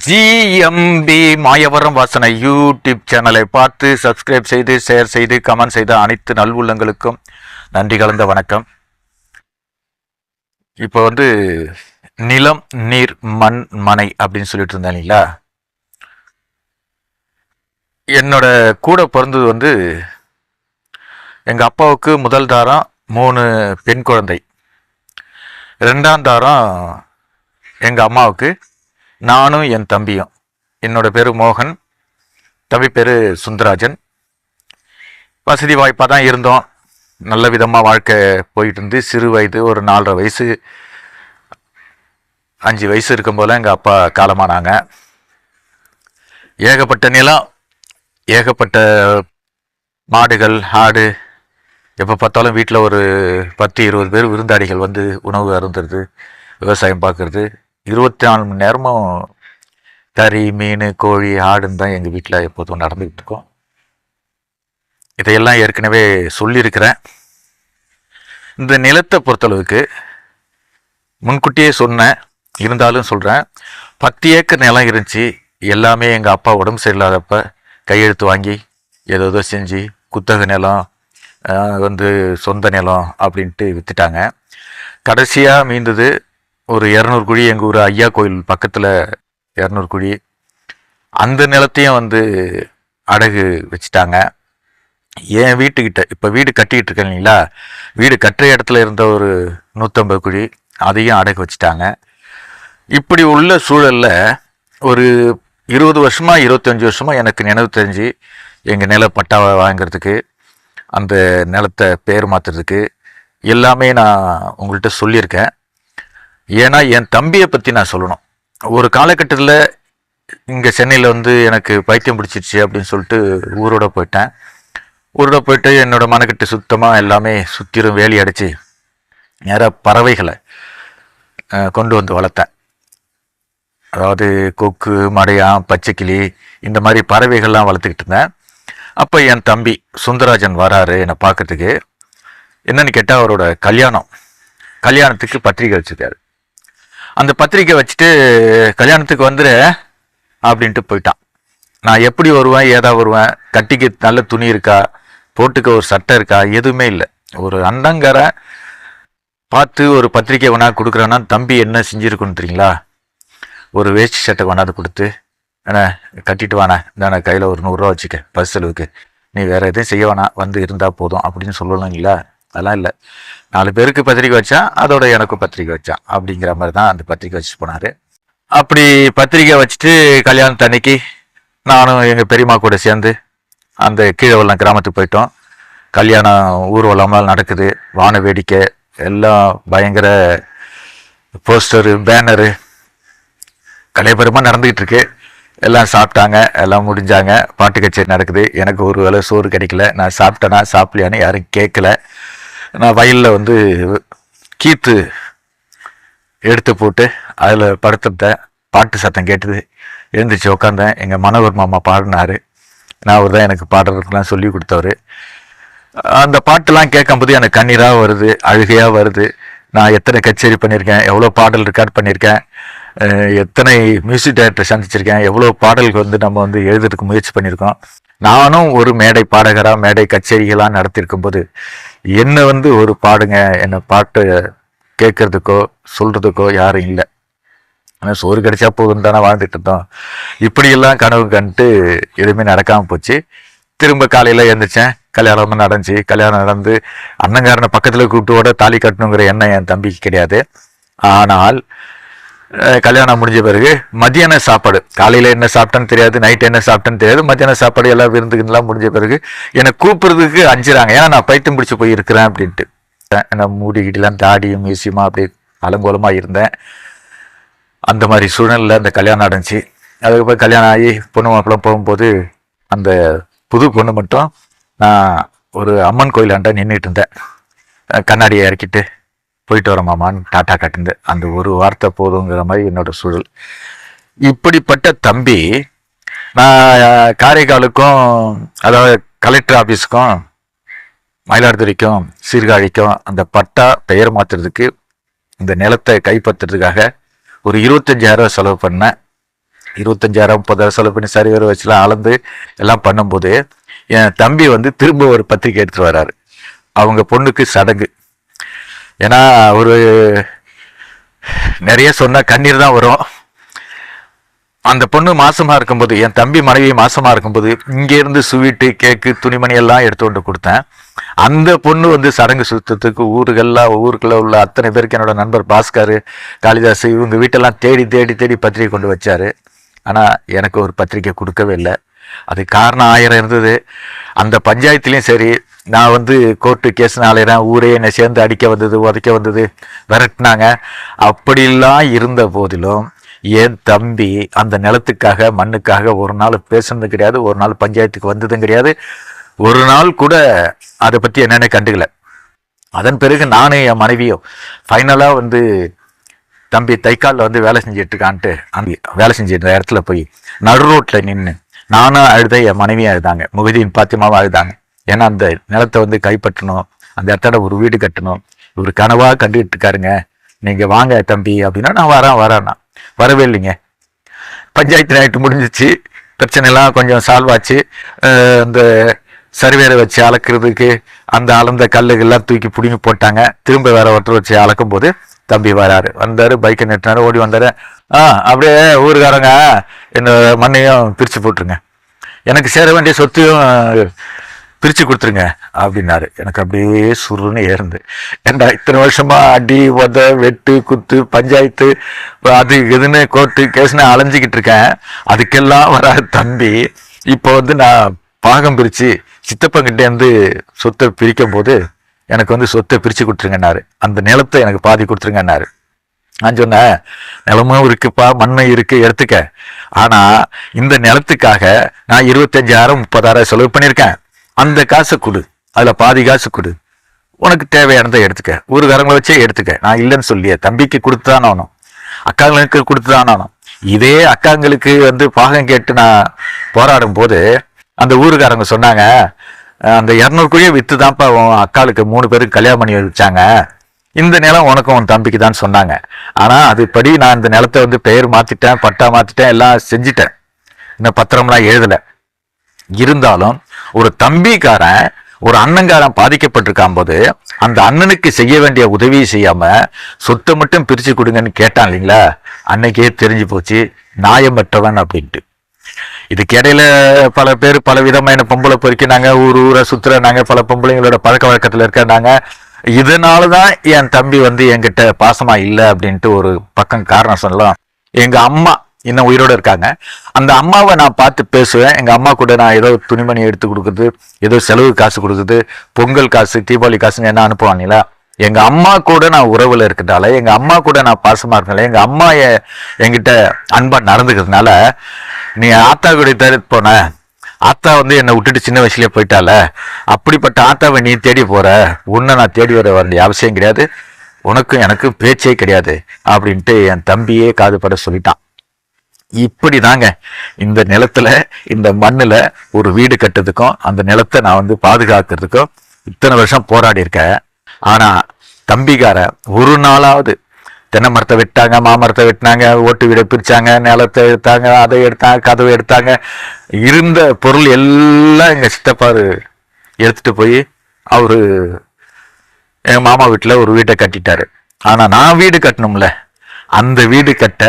GMP Mayavaram வாசனை YouTube சேனலை பார்த்து சப்ஸ்கிரைப் செய்து ஷேர் செய்து கமெண்ட் செய்த அனைத்து நல்வுள்ளங்களுக்கும் நன்றி கலந்த வணக்கம். இப்போ வந்து நிலம் நீர் மண் மனை அப்படின்னு சொல்லிட்டு இருந்தேன் இல்லைங்களா? என்னோட கூட பிறந்தது வந்து எங்கள் அப்பாவுக்கு முதல் தாரம் மூணு பெண் குழந்தை. ரெண்டாம் தாரம் எங்கள் அம்மாவுக்கு நானும் என் தம்பியும். என்னோட பேர் மோகன். தம்பி பேர் சுந்தராஜன். வசதி வாய்ப்பாக தான் இருந்தோம். நல்ல விதமாக வாழ்க்கை போயிட்டு இருந்து சிறு வயது ஒரு நாலரை வயசு அஞ்சு வயசு இருக்கும் போல் எங்கள் அப்பா காலமானாங்க. ஏகப்பட்ட நிலம் ஏகப்பட்ட மாடுகள் ஆடு எப்போ பார்த்தாலும் வீட்டில் ஒரு பத்து இருபது பேர் விருந்தாளிகள் வந்து உணவு அருந்துறது விவசாயம் பார்க்குறது இருபத்தி நாலு மணி நேரமும் கறி மீன் கோழி ஆடுன்னு தான் எங்கள் வீட்டில் எப்போதும் நடந்துக்கிட்டு இருக்கோம் இதையெல்லாம் ஏற்கனவே சொல்லியிருக்கிறேன். இந்த நிலத்தை பொறுத்தளவுக்கு முன்கூட்டியே சொன்னேன் இருந்தாலும் சொல்கிறேன் பத்து ஏக்கர் நிலம் இருந்துச்சு எல்லாமே எங்கள் அப்பா உடம்பு சரியில்லாதப்ப கையெழுத்து வாங்கி ஏதோ ஏதோ செஞ்சு குத்தக நிலம் வந்து சொந்த நிலம் அப்படின்ட்டு விற்றுட்டாங்க கடைசியாக மீந்தது ஒரு இரநூறு குழி எங்கள் ஊர் ஐயா கோயில் பக்கத்தில் இரநூறு குழி. அந்த நிலத்தையும் வந்து அடகு வச்சுட்டாங்க. என் வீட்டுக்கிட்ட இப்போ வீடு கட்டிக்கிட்டு இருக்கேன் இல்லைங்களா? வீடு கட்டுற இடத்துல இருந்த ஒரு நூற்றம்பது குழி அதையும் அடகு வச்சுட்டாங்க. இப்படி உள்ள சூழலில் ஒரு இருபது வருஷமாக இருபத்தஞ்சி வருஷமாக எனக்கு நினைவு தெரிஞ்சு எங்கள் நில பட்டாவை வாங்குறதுக்கு அந்த நிலத்தை பேர் மாற்றுறதுக்கு எல்லாமே நான் உங்கள்கிட்ட சொல்லியிருக்கேன். ஏன்னா என் தம்பியை பற்றி நான் சொல்லணும். ஒரு காலகட்டத்தில் இங்கே சென்னையில் வந்து எனக்கு பைத்தியம் பிடிச்சிருச்சு அப்படின்னு சொல்லிட்டு ஊரோட போயிட்டேன். ஊரோட போயிட்டு என்னோட மனக்கட்டு சுத்தமாக எல்லாமே சுற்றிலும் வேலி அடைச்சி நேராக பறவைகளை கொண்டு வந்து வளர்த்தேன். அதாவது கொக்கு மடையான் பச்சைக்கிளி இந்த மாதிரி பறவைகள்லாம் வளர்த்துக்கிட்டு இருந்தேன். அப்போ என் தம்பி சுந்தராஜன் வராரு என்னை பார்க்கறதுக்கு. என்னன்னு கேட்டால் அவரோட கல்யாணம் கல்யாணத்துக்கு பத்திரிக்கை வச்சுருக்காரு. அந்த பத்திரிக்கை வச்சுட்டு கல்யாணத்துக்கு வந்துரு அப்படின்ட்டு போயிட்டான். நான் எப்படி வருவேன்? ஏதா வருவேன்? கட்டிக்க நல்ல துணி இருக்கா? போட்டுக்க ஒரு சட்டை இருக்கா? எதுவுமே இல்லை. ஒரு அண்டங்காரன் பார்த்து ஒரு பத்திரிக்கை வேணா கொடுக்குறேன்னா தம்பி என்ன செஞ்சுருக்குன்னு தெரியுங்களா? ஒரு வேஷ்டி சட்டை கொண்டாந்து கொடுத்து ஏன்னா கட்டிட்டு வாண்ணா. தானே கையில் ஒரு நூறுரூவா வச்சுக்க பஸ் செலவுக்கு. நீ வேறு எதுவும் செய்ய வேணாம். வந்து இருந்தால் போதும் அப்படின்னு சொல்லணும் இல்லை அதெல்லாம் இல்லை. நாலு பேருக்கு பத்திரிக்கை வச்சான் அதோட எனக்கும் பத்திரிக்கை வச்சான் அப்படிங்கிற மாதிரி தான் அந்த பத்திரிக்கை வச்சுட்டு போனார். அப்படி பத்திரிக்கை வச்சுட்டு கல்யாணத்து அன்னைக்கு நானும் எங்கள் பெரியம்மா கூட சேர்ந்து அந்த கீழவெல்லாம் கிராமத்துக்கு போயிட்டோம். கல்யாணம் ஊர்வலம்லாம் நடக்குது. வான வேடிக்கை எல்லாம் பயங்கர போஸ்டரு பேனரு கலைபரமாக நடந்துக்கிட்டு இருக்கு எல்லாம் சாப்பிட்டாங்க எல்லாம் முடிஞ்சாங்க. பாட்டு கச்சேரி நடக்குது. எனக்கு ஒரு வேளை சோறு கிடைக்கல. நான் சாப்பிட்டேனா சாப்பிடலையான்னு யாரும் கேட்கல. நான் வயலில் வந்து கீத்து எடுத்து போட்டு அதில் படுத்துட்டேன் பாட்டு சத்தம் கேட்டது. எழுந்திரிச்சு உட்காந்தேன் எங்கள் மனோகர் மாமா பாடினாரு. நான் அவர் தான் எனக்கு பாடுறதுக்கெலாம் சொல்லி கொடுத்தவர். அந்த பாட்டெல்லாம் கேட்கும்போது எனக்கு கண்ணீராக வருது அழுகையாக வருது. நான் எத்தனை கச்சேரி பண்ணியிருக்கேன் எவ்வளோ பாடல் ரெக்கார்ட் பண்ணியிருக்கேன் எத்தனை மியூசிக் டைரக்டர் சந்திச்சிருக்கேன் எவ்வளோ பாடல்கள் வந்து நம்ம வந்து எழுதுறதுக்கு முயற்சி பண்ணியிருக்கோம். நானும் ஒரு மேடை பாடகராக மேடை கச்சேரிகளாக நடத்திருக்கும் போது என்னை வந்து ஒரு பாடுங்க என்னை பாட்டு கேட்கறதுக்கோ சொல்கிறதுக்கோ யாரும் இல்லை. ஆனால் சோறு கிடைச்சா போதும் தானே வாழ்ந்துட்டு இருந்தோம். இப்படியெல்லாம் கனவு கண்டுட்டு எதுவுமே நடக்காமல் போச்சு. திரும்ப காலையில் எழுந்திரிச்சேன். கல்யாணமும் நடந்துச்சு. கல்யாணம் நடந்து அண்ணங்காரனை பக்கத்தில் கூப்பிட்டோட தாலி கட்டணுங்கிற எண்ணம் என் தம்பிக்கு கிடையாது. ஆனால் கல்யாணம் முடிஞ்ச பிறகு மதியான சாப்பாடு. காலையில் என்ன சாப்பிட்டேன்னு தெரியாது நைட் என்ன சாப்பிட்டேன்னு தெரியாது மத்தியான சாப்பாடு எல்லாம் விருந்துக்குலாம் முடிஞ்ச பிறகு என்னை கூப்பிட்றதுக்கு அஞ்சுறாங்க. ஏன்னா நான் பைத்தியம் பிடிச்சி போய் இருக்கிறேன் அப்படின்ட்டு. நான் மூடிக்கிட்டலாம் தாடியும் மியூசியமாக அப்படியே அலங்கோலமாக இருந்தேன். அந்த மாதிரி சூழ்நிலையில் அந்த கல்யாணம் நடந்துச்சு. அதுக்கப்புறம் கல்யாணம் ஆகி பொண்ணு மாப்பிளம் போகும்போது அந்த புது பொண்ணு மட்டும் நான் ஒரு அம்மன் கோயிலாண்ட நின்றுட்டு இருந்தேன். கண்ணாடியை இறக்கிட்டு போயிட்டு வர மாமான்னு டாட்டா காட்டுந்து அந்த ஒரு வார்த்தை போதுங்கிற மாதிரி என்னோட சூழல். இப்படிப்பட்ட தம்பி நான் காரைக்காலுக்கும் அதாவது கலெக்டர் ஆஃபீஸுக்கும் மயிலாடுதுறைக்கும் சீர்காழிக்கும் அந்த பட்டா பெயர் மாற்றுறதுக்கு இந்த நிலத்தை கைப்பற்றுறதுக்காக ஒரு இருபத்தஞ்சாயிரம் செலவு பண்ணேன். இருபத்தஞ்சாயிரம் முப்பதாயிரம் செலவு பண்ணி சரி வர வச்சுலாம் அளந்து எல்லாம் பண்ணும்போது என் தம்பி வந்து திரும்ப ஒரு பத்திரிக்கை எடுத்துட்டு வர்றாரு அவங்க பொண்ணுக்கு சடங்கு. ஏன்னா ஒரு நிறைய சொன்ன கண்ணீர் தான் வரும். அந்த பொண்ணு மாசமா இருக்கும்போது என் தம்பி மனைவி மாசமா இருக்கும்போது இங்க இருந்து ஸ்வீட்டு கேக்கு துணிமணி எல்லாம் எடுத்து கொண்டு கொடுத்தேன். அந்த பொண்ணு வந்து சடங்கு சுத்தத்துக்கு ஊருகள்லாம் ஊருக்குள்ள உள்ள அத்தனை பேருக்கு என்னோட நண்பர் பாஸ்கர் காளிதாஸ் இவங்க வீட்டெல்லாம் தேடி தேடி தேடி பத்திரிக்கை கொண்டு வச்சாரு. ஆனா எனக்கு ஒரு பத்திரிக்கை கொடுக்கவே இல்லை. அது காரணம் ஆயிரம் இருந்தது. அந்த பஞ்சாயத்துலேயும் சரி நான் வந்து கோர்ட்டு கேஸ் நாளையிறேன் ஊரே என்னை சேர்ந்து அடிக்க வந்தது உதைக்க வந்தது விரட்டினாங்க. அப்படிலாம் இருந்த போதிலும் என் தம்பி அந்த நிலத்துக்காக மண்ணுக்காக ஒரு நாள் பேசுனது கிடையாது ஒரு நாள் பஞ்சாயத்துக்கு வந்ததும் கிடையாது. ஒரு நாள் கூட அதை பற்றி என்னென்ன கண்டுக்கல. அதன் பிறகு நானும் என் மனைவியும் ஃபைனலாக வந்து தம்பி தைக்காலில் வந்து வேலை செஞ்சுட்டு இருக்கான்ட்டு அந்த வேலை செஞ்சிருந்த இடத்துல போய் நடு ரோட்டில் நின்று நானும் அழுத என் மனைவியும் அழுதாங்க. முகதியின் பாத்தியமாவும் அழுதாங்க. ஏன்னா அந்த நிலத்தை வந்து கைப்பற்றணும். அந்த இடத்துல ஒரு வீடு கட்டணும். இவர் கனவாக கண்டுகிட்டு இருக்காருங்க. நீங்கள் வாங்க தம்பி அப்படின்னா நான் வரேன் வரேன்னா. வரவே இல்லைங்க. பஞ்சாயத்து நைட்டு முடிஞ்சிச்சு. பிரச்சனைலாம் கொஞ்சம் சால்வ் ஆச்சு. அந்த சர்வேரை வச்சு அளக்கிறதுக்கு அந்த அளந்த கல்லுகள்லாம் தூக்கி பிடிங்கி போட்டாங்க. திரும்ப வேற ஒருத்தர் வச்சு அளக்கும் போது தம்பி வராரு. வந்தாரு பைக்கை நிறுத்தினாரு ஓடி வந்தாரு. ஆ அப்படியே ஊருக்காரங்க இந்த மண்ணையும் பிரித்து போட்டுருங்க. எனக்கு சேர வேண்டிய சொத்தையும் பிரித்து கொடுத்துருங்க அப்படின்னாரு. எனக்கு அப்படியே சுருன்னு ஏறுந்து ஏன்டா இத்தனை வருஷமா அடி உத வெட்டு குத்து பஞ்சாயத்து அது இதுன்னு கோர்ட்டு கேஸ்னு அலைஞ்சிக்கிட்டு இருக்கேன். அதுக்கெல்லாம் வராது தம்பி. இப்போ வந்து நான் பாகம் பிரித்து சித்தப்பங்கிட்டேருந்து சொத்தை பிரிக்கும் போது எனக்கு வந்து சொத்தை பிரித்து கொடுத்துருங்கன்னாரு. அந்த நிலத்தை எனக்கு பாதி கொடுத்துருங்கன்னாரு. நான் சொன்னேன் நிலமும் இருக்குப்பா மண்ணும் இருக்கு எடுத்துக்க. ஆனால் இந்த நிலத்துக்காக நான் இருபத்தஞ்சாயிரம் முப்பதாயிரம் செலவு பண்ணியிருக்கேன். அந்த காசை கொடு. அதில் பாதி காசு கொடு. உனக்கு தேவையானதை எடுத்துக்க. ஊருக்காரங்களை வச்சே எடுத்துக்க. நான் இல்லைன்னு சொல்லியே தம்பிக்கு கொடுத்துதான் ஆகணும். அக்காங்களுக்கு கொடுத்துதான் ஆகணும். இதே அக்காங்களுக்கு வந்து பாகம் கேட்டு நான் போராடும் போது அந்த ஊருக்காரங்க சொன்னாங்க அந்த இரநூறுக்குள்ளேயே விற்று தான்ப்பா உன் அக்காளுக்கு மூணு பேருக்கு கல்யாணம் பண்ணி வச்சாங்க. இந்த நிலம் உனக்கும் உன் தம்பிக்கு தான் சொன்னாங்க. ஆனால் அதுபடி நான் இந்த நிலத்தை வந்து பெயர் மாற்றிட்டேன் பட்டா மாற்றிட்டேன் எல்லாம் செஞ்சிட்டேன். இன்னும் பத்திரம்லாம் எழுதலை. இருந்தாலும் ஒரு தம்பிக்காரன் ஒரு அண்ணங்காரன் பாதிக்கப்பட்டிருக்கான் போது அந்த அண்ணனுக்கு செய்ய வேண்டிய உதவியை செய்யாம சொத்தை மட்டும் பிரிச்சு கொடுங்கன்னு கேட்டான் இல்லைங்களா? அன்னைக்கே தெரிஞ்சு போச்சு நியாயமற்றவன் அப்படின்ட்டு. இதுக்கிடையில பல பேர் பல விதமான பொம்பளை பொறுக்கினாங்க. ஊர் ஊரை சுத்துறாங்க பல பொம்பளைங்களோட பழக்க வழக்கத்துல இருக்காங்க இதனாலதான் என் தம்பி வந்து என்கிட்ட பாசமா இல்லை அப்படின்ட்டு ஒரு பக்கம் காரணம் சொல்லலாம். எங்க அம்மா இன்னும் உயிரோட இருக்காங்க. அந்த அம்மாவை நான் பார்த்து பேசுவேன். எங்க அம்மா கூட நான் ஏதோ துணிமணி எடுத்து கொடுக்குறது ஏதோ செலவு காசு கொடுக்குறது பொங்கல் காசு தீபாவளி காசுன்னு என்ன அனுப்புவாங்களா எங்க அம்மா கூட நான் உறவுல இருக்கிறதால எங்க அம்மா கூட நான் பாசமா இருக்கனால எங்க அம்மா எங்கிட்ட என்கிட்ட அன்பா நடந்துக்கிறதுனால நீ ஆத்தா கூட தேடி போன. ஆத்தா வந்து என்னை விட்டுட்டு சின்ன வயசுலேயே போயிட்டால. அப்படிப்பட்ட ஆத்தாவை நீ தேடி போற. உன்னை நான் தேடி வர வேண்டிய அவசியம் கிடையாது. உனக்கும் எனக்கு பேச்சே கிடையாது அப்படின்ட்டு என் தம்பியே காதுபட சொல்லிட்டான். இப்படி தாங்க இந்த நிலத்துல இந்த மண்ணில் ஒரு வீடு கட்டுறதுக்கும் அந்த நிலத்தை நான் வந்து பாதுகாக்கிறதுக்கும் இத்தனை வருஷம் போராடி இருக்கேன் ஆனால் தம்பிக்கார ஒரு நாளாவது தென்னை மரத்தை வெட்டாங்க மாமரத்தை வெட்டினாங்க ஓட்டு வீடை பிரித்தாங்க நிலத்தை எடுத்தாங்க அதை எடுத்தாங்க கதவை எடுத்தாங்க. இருந்த பொருள் எல்லாம் எங்கள் சித்தப்பாரு எடுத்துகிட்டு போய் அவர் எங்கள் மாமா வீட்டில் ஒரு வீட்டை கட்டிட்டாரு. ஆனால் நான் வீடு கட்டணும்ல. அந்த வீடு கட்ட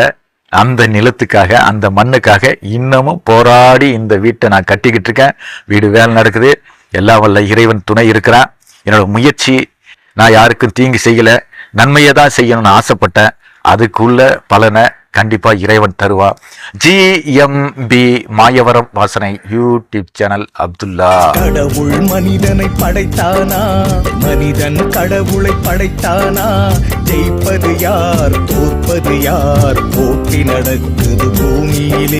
அந்த நிலத்துக்காக அந்த மண்ணுக்காக இன்னமும் போராடி இந்த வீட்டை நான் கட்டிக்கிட்டு இருக்கேன். வீடு வேலை நடக்குது. எல்லா வல்ல இறைவன் துணை இருக்கிறான். என்னோட முயற்சி நான் யாருக்கும் தீங்கு செய்யலை. நன்மையை தான் செய்யணும்னு ஆசைப்பட்டேன் அதுக்குள்ள பலனை கண்டிப்பாக இறைவன் தருவான் ஜிஎம்பி மாயவரம் வாசனை யூடியூப் சேனல் அப்துல்லா. கடவுள் மனிதனை படைத்தானா? மனிதன் கடவுளை படைத்தானா? ஜெயிப்பது யார் தோற்பது யார்? போட்டி நடக்குது பூமியிலே.